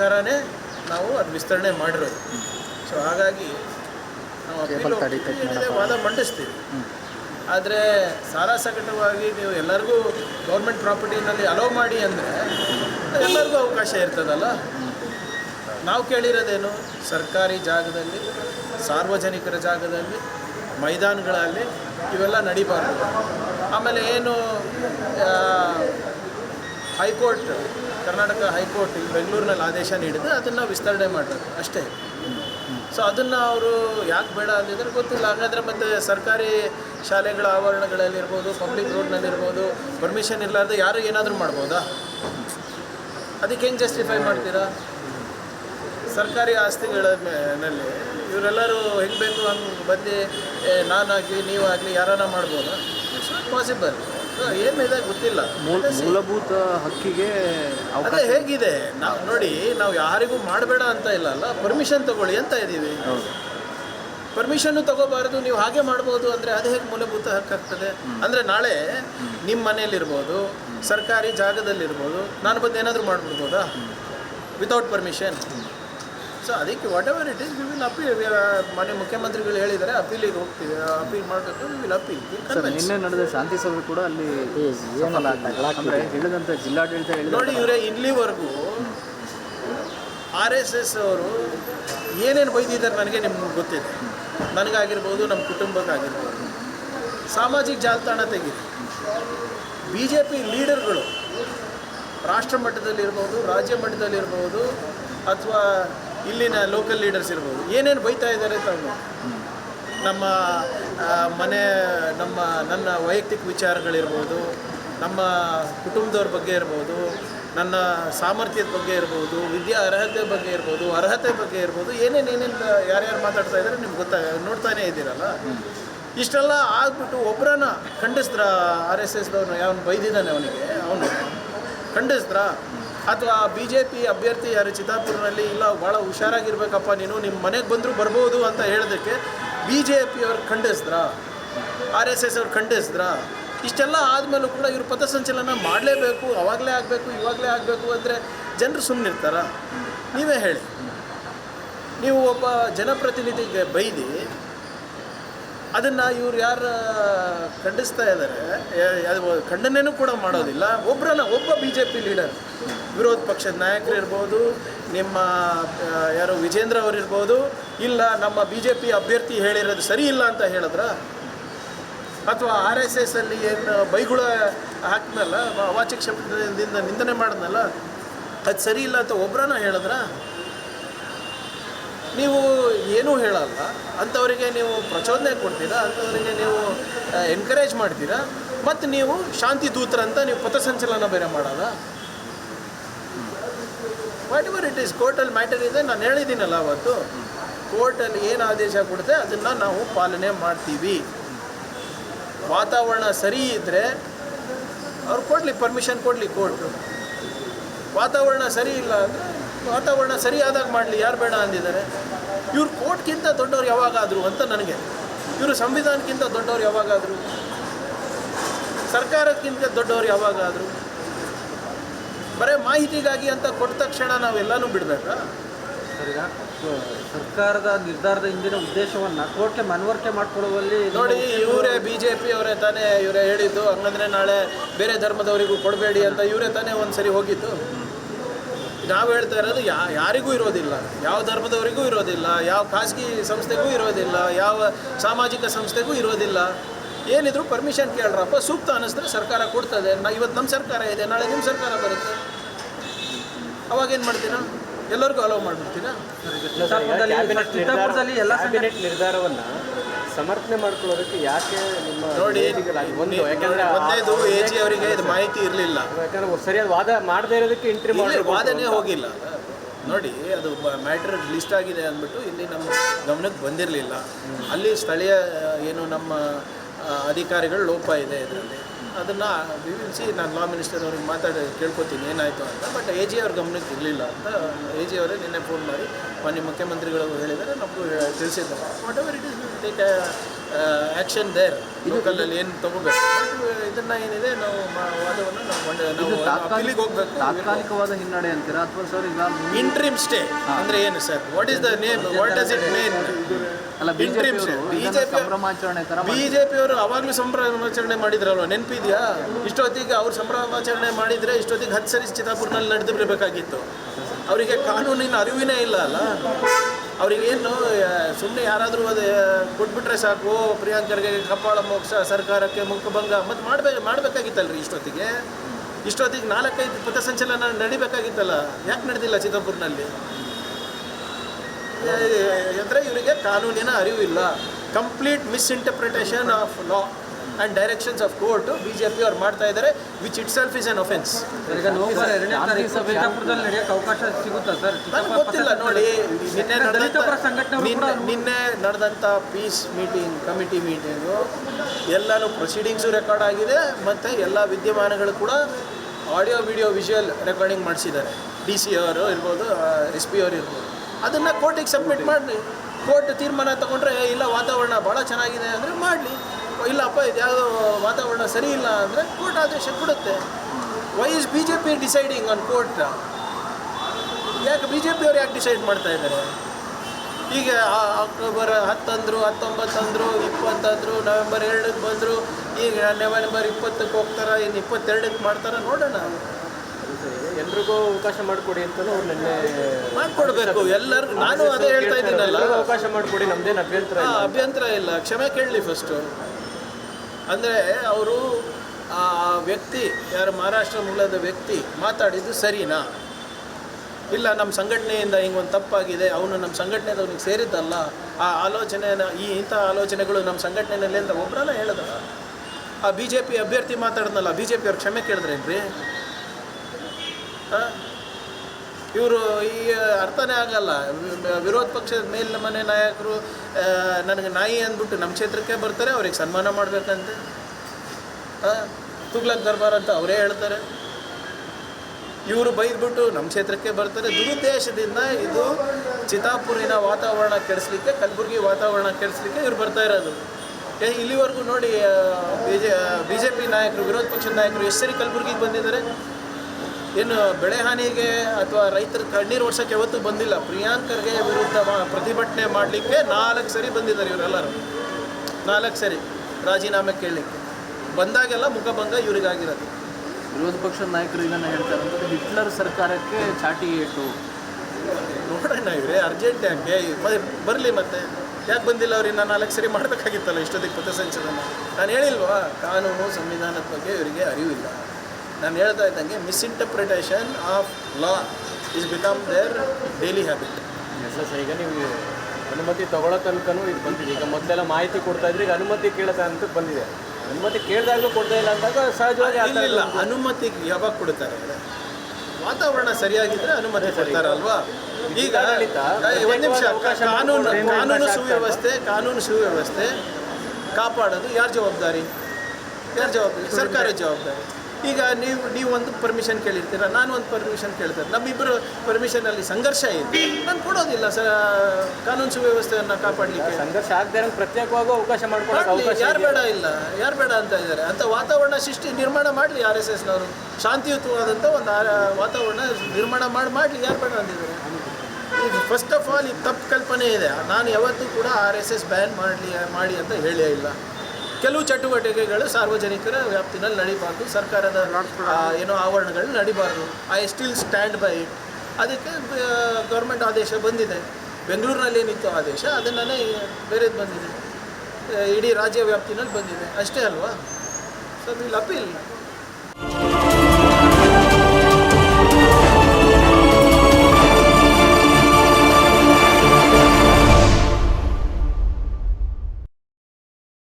ಪ್ರಕಾರನೇ ನಾವು ಅದು ವಿಸ್ತರಣೆ ಮಾಡಿರೋದು. ಸೊ ಹಾಗಾಗಿ ನಾವು ವಾದ ಮಂಡಿಸ್ತೀವಿ. ಆದರೆ ಸಾರಾಸಗಟವಾಗಿ ನೀವು ಎಲ್ಲರಿಗೂ ಗೌರ್ಮೆಂಟ್ ಪ್ರಾಪರ್ಟಿನಲ್ಲಿ ಅಲೋ ಮಾಡಿ ಅಂದರೆ ಎಲ್ಲರಿಗೂ ಅವಕಾಶ ಇರ್ತದಲ್ಲ? ನಾವು ಕೇಳಿರೋದೇನು? ಸರ್ಕಾರಿ ಜಾಗದಲ್ಲಿ ಸಾರ್ವಜನಿಕರ ಜಾಗದಲ್ಲಿ ಮೈದಾನಗಳಲ್ಲಿ ಇವೆಲ್ಲ ನಡಿಬಾರ್ದು. ಆಮೇಲೆ ಏನು ಹೈಕೋರ್ಟ್, ಕರ್ನಾಟಕ ಹೈಕೋರ್ಟ್ ಇಲ್ಲಿ ಬೆಂಗಳೂರಿನಲ್ಲಿ ಆದೇಶ ನೀಡಿದೆ ಅದನ್ನು ವಿಸ್ತರಣೆ ಮಾಡೋದು ಅಷ್ಟೇ. ಸೊ ಅದನ್ನು ಅವರು ಯಾಕೆ ಬೇಡ ಅಂದಿದ್ರೆ ಗೊತ್ತಿಲ್ಲ. ಹಾಗಾದರೆ ಮತ್ತು ಸರ್ಕಾರಿ ಶಾಲೆಗಳ ಆವರಣಗಳಲ್ಲಿರ್ಬೋದು ಪಬ್ಲಿಕ್ ರೋಡ್ನಲ್ಲಿರ್ಬೋದು ಪರ್ಮಿಷನ್ ಇರಲಾರ್ದೆ ಯಾರು ಏನಾದರೂ ಮಾಡ್ಬೋದಾ? ಅದಕ್ಕೆ ಹೆಂಗೆ ಜಸ್ಟಿಫೈ ಮಾಡ್ತೀರಾ? ಸರ್ಕಾರಿ ಆಸ್ತಿಗಳ ಮೇಲೆ ಇವರೆಲ್ಲರೂ ಹೆಂಗೆ ಬೇಕು ಹಂಗೆ ಬಂದು ನಾನಾಗಲಿ, ನೀವಾಗಲಿ ಯಾರನ್ನ ಮಾಡ್ಬೋದಾ? ಇಟ್ಸ್ ನಾಟ್ ಪಾಸಿಬಲ್ ಏನಿದೆ ಗೊತ್ತಿಲ್ಲ. ಮೂಲ- ಮೂಲಭೂತ ಹಕ್ಕಿಗೆ ಅದೇ ಹೇಗಿದೆ ನಾವು ನೋಡಿ ನಾವು ಯಾರಿಗೂ ಮಾಡಬೇಡ ಅಂತ ಇಲ್ಲ ಅಲ್ಲ ಪರ್ಮಿಷನ್ ತಗೊಳ್ಳಿ ಅಂತ ಇದ್ದೀವಿ ಪರ್ಮಿಷನ್ ಪರ್ಮಿಷನ್ನು ತಗೋಬಾರದು ನೀವು ಹಾಗೆ ಮಾಡ್ಬೋದು ಅಂದರೆ ಅದು ಹೇಗೆ ಮೂಲಭೂತ ಹಕ್ಕಾಗ್ತದೆ ಅಂದರೆ ನಾಳೆ ನಿಮ್ಮ ಮನೇಲಿರ್ಬೋದು ಸರ್ಕಾರಿ ಜಾಗದಲ್ಲಿರ್ಬೋದು ನಾನು ಬಂದು ಏನಾದರೂ ಮಾಡ್ಬಿಡ್ಬೋದಾ? ವಿತೌಟ್ ಪರ್ಮಿಷನ್ ಸೊ ಅದಕ್ಕೆ whatever it is we will appeal ಮನೆ ಮುಖ್ಯಮಂತ್ರಿಗಳು ಹೇಳಿದ್ದಾರೆ ಅಪೀಲಿಗೆ ಹೋಗ್ತೀವಿ. ಅಪೀಲ್ ಮಾಡಬೇಕು ವಿ ವಿಲ್ ಅಪೀಲ್ ಸರ್ ನಿನ್ನೆ ನಡೆದ ಶಾಂತಿ ಸಭೆ ಕೂಡ ಅಲ್ಲಿ ಹೇಳಿದಂಥ ಜಿಲ್ಲಾಡಳಿತ ಹೇಳಿ ನೋಡಿ ಇವರೇ ಇಲ್ಲಿವರೆಗೂ ಆರ್ ಎಸ್ ಎಸ್ ಅವರು ಏನೇನು ಬೈದಿದ್ದಾರೆ ನನಗೆ ನಿಮ್ಗೆ ಗೊತ್ತಿದೆ. ನನಗಾಗಿರ್ಬೋದು ನಮ್ಮ ಕುಟುಂಬಕ್ಕಾಗಿರ್ಬೋದು. ಸಾಮಾಜಿಕ ಜಾಲತಾಣ ತೆಗೀರಿ ಬಿ ಜೆ ಪಿ ಲೀಡರ್ಗಳು ರಾಷ್ಟ್ರ ಮಟ್ಟದಲ್ಲಿರ್ಬೋದು ರಾಜ್ಯ ಮಟ್ಟದಲ್ಲಿರ್ಬೋದು ಅಥವಾ ಇಲ್ಲಿನ ಲೋಕಲ್ ಲೀಡರ್ಸ್ ಇರ್ಬೋದು. ಏನೇನು ಬೈತಾ ಇದ್ದಾರೆ ತಾವು ನಮ್ಮ ಮನೆ, ನಮ್ಮ, ನನ್ನ ವೈಯಕ್ತಿಕ ವಿಚಾರಗಳಿರ್ಬೋದು, ನಮ್ಮ ಕುಟುಂಬದವ್ರ ಬಗ್ಗೆ ಇರ್ಬೋದು, ನನ್ನ ಸಾಮರ್ಥ್ಯದ ಬಗ್ಗೆ ಇರ್ಬೋದು, ವಿದ್ಯಾ ಅರ್ಹತೆ ಬಗ್ಗೆ ಇರ್ಬೋದು, ಅರ್ಹತೆ ಬಗ್ಗೆ ಇರ್ಬೋದು, ಏನೇನು ಏನೇನು ಯಾರ್ಯಾರು ಮಾತಾಡ್ತಾ ಇದ್ದಾರೆ ನಿಮ್ಗೆ ಗೊತ್ತಾಗ, ನೋಡ್ತಾನೇ ಇದ್ದೀರಲ್ಲ? ಇಷ್ಟೆಲ್ಲ ಆಗ್ಬಿಟ್ಟು ಒಬ್ಬರನ್ನ ಖಂಡಿಸಿದ್ರ ಆರ್ ಎಸ್ ಎಸ್ದವನು ಯಾವನು ಬೈದಿದ್ದಾನೆ ಅವನಿಗೆ? ಅವನು. ಖಂಡಿಸಿದ್ರ ಅಥವಾ ಬಿ ಜೆ ಪಿ ಅಭ್ಯರ್ಥಿ ಯಾರು ಚಿತ್ತಾಪುರನಲ್ಲಿ ಇಲ್ಲ ಭಾಳ ಹುಷಾರಾಗಿರ್ಬೇಕಪ್ಪ, ನೀನು ನಿಮ್ಮ ಮನೆಗೆ ಬಂದರೂ ಬರ್ಬೋದು ಅಂತ ಹೇಳೋದಕ್ಕೆ ಬಿ ಜೆ ಪಿಯವ್ರು ಖಂಡಿಸಿದ್ರ ಆರ್ ಎಸ್ ಎಸ್ ಅವ್ರು ಖಂಡಿಸಿದ್ರ ಇಷ್ಟೆಲ್ಲ ಆದಮೇಲೂ ಕೂಡ ಇವರು ಪಥಸಂಚಲನ ಮಾಡಲೇಬೇಕು, ಅವಾಗಲೇ ಆಗಬೇಕು, ಇವಾಗಲೇ ಆಗಬೇಕು ಅಂದರೆ ಜನರು ಸುಮ್ಮನಿರ್ತಾರ ನೀವೇ ಹೇಳಿ. ನೀವು ಒಬ್ಬ ಜನಪ್ರತಿನಿಧಿಗೆ ಬೈದು ಅದನ್ನು ಇವ್ರು ಯಾರು, ಖಂಡಿಸ್ತಾ ಇದ್ದಾರೆ ಖಂಡನೆಯೂ ಕೂಡ ಮಾಡೋದಿಲ್ಲ. ಒಬ್ಬರನ್ನ ಒಬ್ಬ ಬಿ ಜೆ ಪಿ ಲೀಡರ್. ವಿರೋಧ ಪಕ್ಷದ ನಾಯಕರು ಇರ್ಬೋದು, ನಿಮ್ಮ ಯಾರು ವಿಜೇಂದ್ರ ಅವರು ಇರ್ಬೋದು, ಇಲ್ಲ ನಮ್ಮ ಬಿ ಜೆ ಪಿ ಅಭ್ಯರ್ಥಿ ಹೇಳಿರೋದು ಸರಿ ಇಲ್ಲ ಅಂತ ಹೇಳಿದ್ರ? ಅಥವಾ ಆರ್ ಎಸ್ ಎಸ್ ಅಲ್ಲಿ ಏನು ಬೈಗುಳ ಹಾಕಿದ್ನಲ್ಲ ಅವಾಚ್ಯ ಶಬ್ದದಿಂದ ನಿಂದನೆ ಮಾಡಿದ್ನಲ್ಲ, ಅದು ಸರಿ ಇಲ್ಲ ಅಂತ ಒಬ್ಬರನ್ನ ಹೇಳಿದ್ರ? ನೀವು ಏನೂ ಹೇಳಲ್ಲ. ಅಂಥವರಿಗೆ ನೀವು ಪ್ರಚೋದನೆ ಕೊಡ್ತೀರಾ? ಅಂಥವರಿಗೆ ನೀವು ಎನ್ಕರೇಜ್ ಮಾಡ್ತೀರಾ? ಮತ್ತು ನೀವು ಶಾಂತಿ ದೂತರಂತ ನೀವು ಪಥಸಂಚಲನ ಬೇರೆ ಮಾಡಲ್ಲ? ವಾಟ್ ಎವರ್ ಇಟ್ ಈಸ್ ಕೋರ್ಟಲ್ಲಿ ಮ್ಯಾಟರ್ ಇದೆ. ನಾನು ಹೇಳಿದ್ದೀನಲ್ಲ ಅವತ್ತು. ಕೋರ್ಟಲ್ಲಿ ಏನು ಆದೇಶ ಕೊಡುತ್ತೆ? ಅದನ್ನು ನಾವು ಪಾಲನೆ ಮಾಡ್ತೀವಿ. ವಾತಾವರಣ ಸರಿ ಇದ್ದರೆ ಅವ್ರು ಕೊಡಲಿ ಪರ್ಮಿಷನ್ ಕೊಡಲಿ ಕೋರ್ಟು ವಾತಾವರಣ ಸರಿ ಇಲ್ಲ ಅಂದರೆ ವಾತಾವರಣ ಸರಿಯಾದಾಗ ಮಾಡಲಿ. ಯಾರು ಬೇಡ ಅಂದಿದ್ದಾರೆ? ಇವ್ರು ಕೋರ್ಟ್ಗಿಂತ ದೊಡ್ಡವ್ರು ಯಾವಾಗಾದರು ಅಂತ ನನಗೆ. ಇವರು ಸಂವಿಧಾನಕ್ಕಿಂತ ದೊಡ್ಡವ್ರು ಯಾವಾಗಾದರು. ಸರ್ಕಾರಕ್ಕಿಂತ ದೊಡ್ಡವ್ರು ಯಾವಾಗಾದರು. ಬರೀ ಮಾಹಿತಿಗಾಗಿ ಅಂತ ಕೊಟ್ಟ ತಕ್ಷಣ ನಾವೆಲ್ಲನೂ ಬಿಡಬೇಕಾ? ಈಗ ಸರ್ಕಾರದ ನಿರ್ಧಾರದ ಹಿಂದಿನ ಉದ್ದೇಶವನ್ನು ಕೋರ್ಟ್ಗೆ ಮನವರಿಕೆ ಮಾಡಿಕೊಳ್ಳುವಲ್ಲಿ ನೋಡಿ ಇವರೇ ಬಿ ಜೆ ಪಿ ಅವರೇ ತಾನೇ ಇವರೇ ಹೇಳಿದ್ದು ಹಂಗಂದ್ರೆ ನಾಳೆ ಬೇರೆ ಧರ್ಮದವರಿಗೂ ಕೊಡಬೇಡಿ ಅಂತ ಇವರೇ ತಾನೇ ಒಂದು ಸರಿ ಹೋಗಿದ್ದು. ನಾವು ಹೇಳ್ತಾ ಇರೋದು ಯಾ ಯಾರಿಗೂ ಇರೋದಿಲ್ಲ. ಯಾವ ಧರ್ಮದವರಿಗೂ ಇರೋದಿಲ್ಲ. ಯಾವ ಖಾಸಗಿ ಸಂಸ್ಥೆಗೂ ಇರೋದಿಲ್ಲ. ಯಾವ ಸಾಮಾಜಿಕ ಸಂಸ್ಥೆಗೂ ಇರೋದಿಲ್ಲ. ಏನಿದ್ರು ಪರ್ಮಿಷನ್ ಕೇಳ್ರಪ್ಪ. ಸೂಕ್ತ ಅನ್ನಿಸಿದ್ರೆ ಸರ್ಕಾರ ಕೊಡ್ತದೆ. ನಾ ಇವತ್ತು ನಮ್ಮ ಸರ್ಕಾರ ಇದೆ. ನಾಳೆ ನಿಮ್ಮ ಸರ್ಕಾರ ಬರುತ್ತೆ. ಅವಾಗೇನು ಮಾಡ್ತೀರಾ? ಎಲ್ಲರಿಗೂ ಅಲೋ ಮಾಡಿಬಿಡ್ತೀರಾ? ನಿರ್ಧಾರವನ್ನು ಸಮರ್ಥನೆ ಮಾಡ್ಕೊಳ್ಳೋದಕ್ಕೆ ಯಾಕೆ ನಿಮ್ಮ ನೋಡಿ ಒಂದು ಯಾಕಂದ್ರೆ ಒಂದೇದು ಎ ಜಿ ಅವರಿಗೆ ಇದು ಮಾಹಿತಿ ಇರಲಿಲ್ಲ. ಯಾಕಂದ್ರೆ ಸರಿಯಾದ ವಾದ ಮಾಡದೇ ಇರೋದಕ್ಕೆ ಎಂಟ್ರಿ ಮಾಡಿ ವಾದನೇ ಹೋಗಿಲ್ಲ. ನೋಡಿ ಅದು ಮ್ಯಾಟರ್ ಲಿಸ್ಟ್ ಆಗಿದೆ ಅಂದ್ಬಿಟ್ಟು ಇಲ್ಲಿ ನಮ್ಮ ಗಮನಕ್ಕೆ ಬಂದಿರಲಿಲ್ಲ. ಅಲ್ಲಿ ಸ್ಥಳೀಯ ಏನು ನಮ್ಮ ಅಧಿಕಾರಿಗಳ ಲೋಪ ಇದೆ ಇದರಲ್ಲಿ. ಅದನ್ನು ವಿವರಿಸಿ ನಾನು ಲಾ ಮಿನಿಸ್ಟರ್ ಅವ್ರಿಗೆ ಮಾತಾಡಿ ಕೇಳ್ಕೊತೀನಿ ಏನಾಯಿತು ಅಂತ. ಬಟ್ ಎ ಜಿ ಅವ್ರ ಗಮನಕ್ಕೆ ಇರಲಿಲ್ಲ ಅಂತ ಎ ಜಿ ಅವರೇ ನಿನ್ನೆ ಫೋನ್ ಮಾಡಿ ಮಾನ್ಯ ಮುಖ್ಯಮಂತ್ರಿಗಳು ಹೇಳಿದರೆ ನಮಗೂ ತಿಳಿಸಿದ್ದಾರೆ. Whatever it is take action there ಲೋಕಲಲ್ಲಿ ಏನು ತಗೋಬೇಕು. ಇದನ್ನು ಏನಿದೆ ನಾವು ವಾದವನ್ನು ನಾವು ತಾತ್ಕಾಲಿಕ ಹೋಗಬೇಕು. ತಾತ್ಕಾಲಿಕವಾದ ಹಿನ್ನಡೆ ಅಂತೀರಾ? ಅಥವಾ ಸರ್ ಈಗ ಇಂಟ್ರಿಮ್ ಸ್ಟೇ ಅಂದರೆ ಏನು sir what is the name what does it mean ಅಲ್ಲ ಬಿಜೆಪಿ ಅವರು ಸಂಭ್ರಮಾಚರಣೆ ತರ ಅವಾಗಲೂ ಸಂಭ್ರಮಾಚರಣೆ ಮಾಡಿದ್ರಲ್ವ? ನೆನಪಿದ್ಯಾ? ಇಷ್ಟೊತ್ತಿಗೆ ಅವ್ರು ಸಂಭ್ರಮಾಚರಣೆ ಮಾಡಿದ್ರೆ ಇಷ್ಟೊತ್ತಿಗೆ ಹತ್ತು ಸರಿ ಚಿತ್ತಾಪುರ್ನಲ್ಲಿ ನಡೆದು ಬರಬೇಕಾಗಿತ್ತು ಅವರಿಗೆ ಕಾನೂನಿನ ಅರಿವಿನೇ ಇಲ್ಲ ಅಲ್ಲ? ಅವರಿಗೇನು ಸುಮ್ಮನೆ ಯಾರಾದರೂ ಅದು ಕೊಟ್ಬಿಟ್ರೆ ಸಾಕು ಪ್ರಿಯಾಂಕರ್ಗೆ ಕಪ್ಪಾಳ ಮೋಕ್ಷ ಸರ್ಕಾರಕ್ಕೆ ಮುಖಭಂಗ ಮತ್ತು ಮಾಡಬೇಕು ಮಾಡಬೇಕಾಗಿತ್ತಲ್ರಿ ಇಷ್ಟೊತ್ತಿಗೆ? ಇಷ್ಟೊತ್ತಿಗೆ ನಾಲ್ಕೈದು ಪಥಸಂಚಲನ ನಡಿಬೇಕಾಗಿತ್ತಲ್ಲ? ಯಾಕೆ ನಡೆದಿಲ್ಲ ಚಿತ್ತಾಪುರ್ನಲ್ಲಿ? ಅಂದರೆ ಇವರಿಗೆ ಕಾನೂನಿನ ಅರಿವಿಲ್ಲ. Complete misinterpretation of law and directions of court B J P ಅವ್ರು ಮಾಡ್ತಾ ಇದ್ದಾರೆ which itself is an offence ನನಗೆ ಗೊತ್ತಿಲ್ಲ ನೋಡಿ ನಿನ್ನೆ ನಿನ್ನೆ ಕೂಡ- ನಿನ್ನೆ ನಡೆದಂಥ ಪೀಸ್ ಮೀಟಿಂಗ್ ಕಮಿಟಿ ಮೀಟಿಂಗು ಎಲ್ಲನೂ ಪ್ರೊಸೀಡಿಂಗ್ಸು ರೆಕಾರ್ಡ್ ಆಗಿದೆ ಮತ್ತು ಎಲ್ಲ ವಿದ್ಯಮಾನಗಳು ಕೂಡ ಆಡಿಯೋ ವಿಡಿಯೋ ವಿಷುವಲ್ ರೆಕಾರ್ಡಿಂಗ್ ಮಾಡಿಸಿದ್ದಾರೆ. ಡಿ ಸಿ ಅವರು ಇರ್ಬೋದು ಎಸ್ ಪಿ ಅವರು ಇರ್ಬೋದು. ಅದನ್ನು ಕೋರ್ಟಿಗೆ ಸಬ್ಮಿಟ್ ಮಾಡಿ ಕೋರ್ಟ್ ತೀರ್ಮಾನ ತಗೊಂಡ್ರೆ ಇಲ್ಲ, ವಾತಾವರಣ ಭಾಳ ಚೆನ್ನಾಗಿದೆ ಅಂದರೆ ಮಾಡಲಿ. ಇಲ್ಲಪ್ಪ ಇದು ಯಾವುದೋ ವಾತಾವರಣ ಸರಿ ಇಲ್ಲ ಅಂದರೆ ಕೋರ್ಟ್ ಆದೇಶ ಕೊಡುತ್ತೆ. Why is B J P deciding on court ಯಾಕೆ ಬಿ ಜೆ ಪಿಯವ್ರು ಯಾಕೆ ಡಿಸೈಡ್ ಮಾಡ್ತಾ ಇದ್ದಾರೆ? ಈಗ ಅಕ್ಟೋಬರ್ ಹತ್ತಂದರು, ಹತ್ತೊಂಬತ್ತಂದರು, ಇಪ್ಪತ್ತಂದರು ನವೆಂಬರ್ ಎರಡಕ್ಕೆ ಬಂದರು, ಈಗ ನವೆಂಬರ್ ಇಪ್ಪತ್ತಕ್ಕೆ ಹೋಗ್ತಾರ, ಇನ್ನು ಇಪ್ಪತ್ತೆರಡಕ್ಕೆ ಮಾಡ್ತಾರ ನೋಡೋಣ. ಎಲ್ರಿಗೂ ಅವಕಾಶ ಮಾಡಿಕೊಡಿ ಅಂತಲೂ ಅವ್ರು ನಿನ್ನೆ ಮಾಡ್ಕೊಡ್ಬೇಕು. ಎಲ್ಲರಿಗೂ ನಾನು ಅದೇ ಹೇಳ್ತಾ ಇದ್ದೀನಲ್ಲ. ಎಲ್ರಿಗೂ ಅವಕಾಶ ಮಾಡಿಕೊಡಿ ನಮ್ದೇನು ಅಭ್ಯಂತರ ಇಲ್ಲ ಅಭ್ಯಂತರ ಇಲ್ಲ. ಕ್ಷಮೆ ಕೇಳಲಿ ಫಸ್ಟು ಅಂದರೆ ಅವರು ಆ ವ್ಯಕ್ತಿ ಯಾರು ಮಹಾರಾಷ್ಟ್ರ ಮೂಲದ ವ್ಯಕ್ತಿ ಮಾತಾಡಿದ್ದು ಸರಿನಾ? ಇಲ್ಲ ನಮ್ಮ ಸಂಘಟನೆಯಿಂದ ಹಿಂಗೊಂದು ತಪ್ಪಾಗಿದೆ ಅವನು ನಮ್ಮ ಸಂಘಟನೆದವನಿಗೆ ಸೇರಿದ್ದಲ್ಲ? ಆ ಆಲೋಚನೆನ ಈ ಇಂಥ ಆಲೋಚನೆಗಳು ನಮ್ಮ ಸಂಘಟನೆಯಲ್ಲಿ ಅಂತ ಒಬ್ಬರನ್ನ ಹೇಳಿದ ಆ ಬಿ ಜೆ ಪಿ ಅಭ್ಯರ್ಥಿ ಮಾತಾಡಿದ್ನಲ್ಲ ಬಿ ಜೆ ಪಿ ಅವ್ರು ಕ್ಷಮೆ ಕೇಳಿದ್ರೇನ್ರಿ? ಇವರು ಈ ಅರ್ಥನೇ ಆಗಲ್ಲ. ವಿರೋಧ ಪಕ್ಷದ ಮೇಲಿನ ಮನೆ ನಾಯಕರು ನನಗೆ ನಾಯಿ ಅಂದ್ಬಿಟ್ಟು ನಮ್ಮ ಕ್ಷೇತ್ರಕ್ಕೆ ಬರ್ತಾರೆ, ಅವ್ರಿಗೆ ಸನ್ಮಾನ ಮಾಡಬೇಕಂತೆ. ತುಗ್ಲಕ್ ದರ್ಬಾರ್ ಅಂತ ಅವರೇ ಹೇಳ್ತಾರೆ. ಇವರು ಬೈದ್ಬಿಟ್ಟು ನಮ್ಮ ಕ್ಷೇತ್ರಕ್ಕೆ ಬರ್ತಾರೆ. ದುರುದ್ದೇಶದಿಂದ ಇದು ಚಿತಾಪುರಿನ ವಾತಾವರಣ ಕೆಡಿಸ್ಲಿಕ್ಕೆ, ಕಲಬುರಗಿ ವಾತಾವರಣ ಕೆಡಿಸ್ಲಿಕ್ಕೆ ಇವ್ರು ಬರ್ತಾ ಇರೋದು. ಏ, ಇಲ್ಲಿವರೆಗೂ ನೋಡಿ B J B J P ನಾಯಕರು, ವಿರೋಧ ಪಕ್ಷದ ನಾಯಕರು ಎಷ್ಟು ಸರಿ ಕಲಬುರಗಿಗೆ ಬಂದಿದ್ದಾರೆ? ಏನು ಬೆಳೆ ಹಾನಿಗೆ ಅಥವಾ ರೈತರ ಕಣ್ಣೀರು ವರ್ಷಕ್ಕೆ ಯಾವತ್ತೂ ಬಂದಿಲ್ಲ. ಪ್ರಿಯಾಂಕರ್ಗೆ ವಿರುದ್ಧ ಪ್ರತಿಭಟನೆ ಮಾಡಲಿಕ್ಕೆ ನಾಲ್ಕು ಸರಿ ಬಂದಿದ್ದಾರೆ ಇವರೆಲ್ಲರೂ. ನಾಲ್ಕು ಸರಿ ರಾಜೀನಾಮೆ ಕೇಳಲಿಕ್ಕೆ. ಬಂದಾಗೆಲ್ಲ ಮುಖಭಂಗ ಇವರಿಗಾಗಿರೋದು. ವಿರೋಧ ಪಕ್ಷದ ನಾಯಕರು ಇದನ್ನು ಹೇಳ್ತಾರೆ ಹಿಟ್ಲರ್ ಸರ್ಕಾರಕ್ಕೆ ಚಾಟಿ ಏಟು. ನೋಡೋಣ ಇವರೇ ಅರ್ಜೆಂಟ್ ಯಾಕೆ? ಬರಲಿ ಮತ್ತೆ. ಯಾಕೆ ಬಂದಿಲ್ಲ ಅವ್ರಿಗೆ ನಾನು ನಾಲ್ಕು ಸರಿ ಮಾಡಬೇಕಾಗಿತ್ತಲ್ಲ ಇಷ್ಟೊತ್ತಿಗೆ ಪಥಸಂಚಲನ ನಾನು ಹೇಳಿಲ್ವಾ ಕಾನೂನು ಸಂವಿಧಾನದ ಬಗ್ಗೆ ಇವರಿಗೆ ಅರಿವಿಲ್ಲ. ನಾನು ಹೇಳ್ತಾ ಇದ್ದಂಗೆ misinterpretation of law is become their daily habit yes yes ಈಗ ನೀವು ಅನುಮತಿ ತಗೊಳ್ಳೋ ತನಕನೂ ಇದು ಬಂದಿದೆ. ಈಗ ಮೊದಲೆಲ್ಲ ಮಾಹಿತಿ ಕೊಡ್ತಾ ಇದ್ರೆ ಈಗ ಅನುಮತಿ ಕೇಳ್ತಾ ಅಂತ ಬಂದಿದೆ. ಅನುಮತಿ ಕೇಳಿದಾಗಲೂ ಕೊಡ್ತಾ ಇಲ್ಲ ಅಂದಾಗ ಸಹಜವಾಗಿ ಆಗಲಿಲ್ಲ ಇಲ್ಲ ಅನುಮತಿ ಯಾವಾಗ ಕೊಡ್ತಾರೆ? ವಾತಾವರಣ ಸರಿಯಾಗಿದ್ರೆ ಅನುಮತಿ ಕೊಡ್ತಾರಲ್ವಾ? ಈಗ ಒಂದು ನಿಮಿಷ. ಕಾನೂನು ಕಾನೂನು ಸುವ್ಯವಸ್ಥೆ ಕಾನೂನು ಸುವ್ಯವಸ್ಥೆ ಕಾಪಾಡೋದು ಯಾರ ಜವಾಬ್ದಾರಿ? ಯಾರ ಜವಾಬ್ದಾರಿ? ಸರ್ಕಾರದ ಜವಾಬ್ದಾರಿ. ಈಗ ನೀವು ನೀವು ಒಂದು ಪರ್ಮಿಷನ್ ಕೇಳಿರ್ತೀರ? ನಾನು ಒಂದು ಪರ್ಮಿಷನ್ ಕೇಳ್ತಾರೆ ನಮ್ಮಿಬ್ಬರು ಪರ್ಮಿಷನಲ್ಲಿ ಸಂಘರ್ಷ ಇದೆ. ನಾನು ಕೊಡೋದಿಲ್ಲ ಸ ಕಾನೂನು ಸುವ್ಯವಸ್ಥೆಯನ್ನು ಕಾಪಾಡಲಿಕ್ಕೆ. ಸಂಘರ್ಷ ಆಗದೆ ಪ್ರತ್ಯೇಕವಾಗೂ ಅವಕಾಶ ಅವಕಾಶ ಯಾರು ಬೇಡ ಇಲ್ಲ ಯಾರು ಬೇಡ ಅಂತ ಇದ್ದಾರೆ. ಅಂತ ವಾತಾವರಣ ಸೃಷ್ಟಿ ನಿರ್ಮಾಣ ಮಾಡಲಿ ಆರ್ ಎಸ್ ಎಸ್ನವರು. ಶಾಂತಿಯುತವಾದಂಥ ಒಂದು ವಾತಾವರಣ ನಿರ್ಮಾಣ ಮಾಡಿ ಮಾಡಲಿ ಯಾರು ಬೇಡ ಅಂತಿದ್ದಾರೆ ಇದು ಫಸ್ಟ್ ಆಫ್ ಆಲ್ ಇದು ತಪ್ಪು ಕಲ್ಪನೆ ಇದೆ. ನಾನು ಯಾವತ್ತೂ ಕೂಡ ಆರ್ ಎಸ್ ಎಸ್ ಬ್ಯಾನ್ ಮಾಡಲಿ ಮಾಡಿ ಅಂತ ಹೇಳೇ ಇಲ್ಲ. ಕೆಲವು ಚಟುವಟಿಕೆಗಳು ಸಾರ್ವಜನಿಕರ ವ್ಯಾಪ್ತಿನಲ್ಲಿ ನಡಿಬಾರ್ದು. ಸರ್ಕಾರದ ಏನೋ ಆವರಣಗಳು ನಡಿಬಾರ್ದು. I still stand by it ಅದಕ್ಕೆ ಗೌರ್ಮೆಂಟ್ ಆದೇಶ ಬಂದಿದೆ. ಬೆಂಗಳೂರಿನಲ್ಲಿ ಏನಿತ್ತು ಆದೇಶ ಅದನ್ನೇ ಬೇರೆದು ಬಂದಿದೆ. ಇಡೀ ರಾಜ್ಯ ವ್ಯಾಪ್ತಿನಲ್ಲಿ ಬಂದಿದೆ. ಅಷ್ಟೇ ಅಲ್ವಾ? So will appeal